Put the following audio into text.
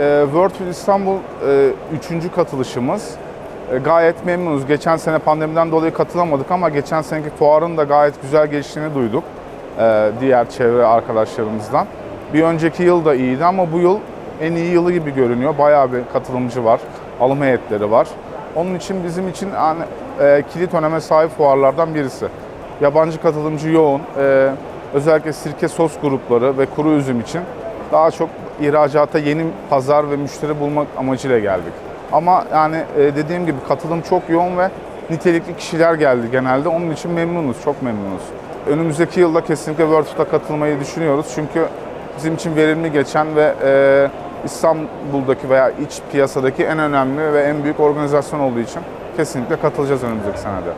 Ee, World İstanbul e, üçüncü katılışımız. E, Gayet memnunuz. Geçen sene pandemiden dolayı katılamadık ama geçen seneki fuarın da gayet güzel geçtiğini duyduk e, diğer çevre arkadaşlarımızdan. Bir önceki yıl da iyiydi ama bu yıl en iyi yılı gibi görünüyor. Bayağı bir katılımcı var, alım heyetleri var. Onun için bizim için yani, e, kilit öneme sahip fuarlardan birisi. Yabancı katılımcı yoğun. E, özellikle sirke sos grupları ve kuru üzüm için daha çok ihracata yeni pazar ve müşteri bulmak amacıyla geldik. Ama yani e, dediğim gibi katılım çok yoğun ve nitelikli kişiler geldi genelde. Onun için memnunuz, çok memnunuz. Önümüzdeki yılda kesinlikle World Food'a katılmayı düşünüyoruz. Çünkü bizim için verimli geçen ve e, İstanbul'daki veya iç piyasadaki en önemli ve en büyük organizasyon olduğu için kesinlikle katılacağız önümüzdeki senede.